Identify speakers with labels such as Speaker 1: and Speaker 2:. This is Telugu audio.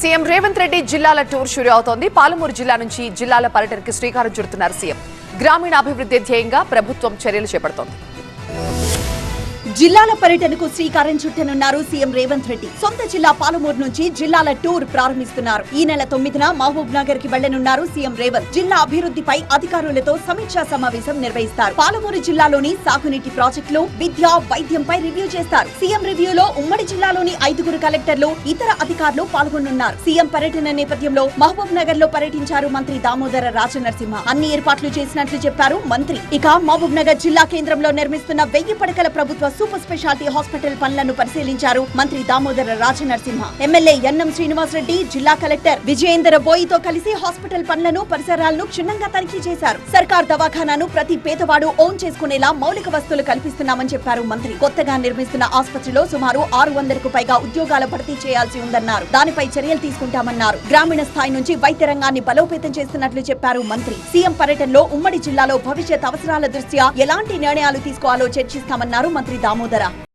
Speaker 1: సీఎం రేవంత్ రెడ్డి జిల్లాల టూర్ షురూ అవుతోంది. పాలమూరు జిల్లా నుంచి జిల్లాల పర్యటనకి శ్రీకారం చుడుతున్నారు సీఎం. గ్రామీణాభివృద్ధి ధ్యేయంగా ప్రభుత్వం చర్యలు చేపడుతోంది.
Speaker 2: జిల్లాల పర్యటనకు శ్రీకారం చుట్టనున్నారు సీఎం రేవంత్ రెడ్డి. సొంత జిల్లా పాలమూరు నుంచి జిల్లాల టూర్ ప్రారంభిస్తున్నారు. ఈ నెల తొమ్మిదిన మహబూబ్ నగర్కి వెళ్ళనున్నారు సీఎం రేవంత్. జిల్లా అభివృద్ధిపై అధికారులతో సమీక్షా సమావేశం నిర్వహిస్తారు. పాలమూరు జిల్లాలోని సాగునీటి ప్రాజెక్టులు విద్య వైద్యంపై రివ్యూ చేస్తారు. సీఎం రివ్యూలో ఉమ్మడి జిల్లాలోని ఐదుగురు కలెక్టర్లు ఇతర అధికారులు పాల్గొనున్నారు. సీఎం పర్యటన నేపథ్యంలో మహబూబ్ నగర్లో పర్యటించారు మంత్రి దామోదర రాజనరసింహ. అన్ని ఏర్పాట్లు చేసినట్లు చెప్పారు మంత్రి. ఇక మహబూబ్ నగర్ జిల్లా కేంద్రంలో నిర్మిస్తున్న వెయ్యి పడకల ప్రభుత్వ సూపర్ స్పెషాలిటీ హాస్పిటల్ పనులను పరిశీలించారు మంత్రి దామోదర రాజనరసింహ. ఎమ్మెల్యే ఎన్ఎం శ్రీనివాస్ రెడ్డి జిల్లా కలెక్టర్ విజయేందర్ బోయితో కలిసి హాస్పిటల్ పనులను పరిసరాలను క్షుణ్ణంగా తనిఖీ చేశారు. సర్కార్ దవాఖానాను ప్రతి పేదవాడు ఓన్ చేసుకునేలా మౌలిక వస్తువులు కల్పిస్తున్నామని చెప్పారు మంత్రి. కొత్తగా నిర్మిస్తున్న ఆసుపత్రిలో సుమారు ఆరు వందలకు పైగా ఉద్యోగాల భర్తీ చేయాల్సి ఉందన్నారు. దానిపై చర్యలు తీసుకుంటామన్నారు. గ్రామీణ స్థాయి నుంచి వైద్య రంగాన్ని బలోపేతం చేస్తున్నట్లు చెప్పారు మంత్రి. సీఎం పర్యటనలో ఉమ్మడి జిల్లాలో భవిష్యత్ అవసరాల దృష్ట్యా ఎలాంటి నిర్ణయాలు తీసుకోవాలో చర్చిస్తామన్నారు మంత్రి దామోదర ദാമോദര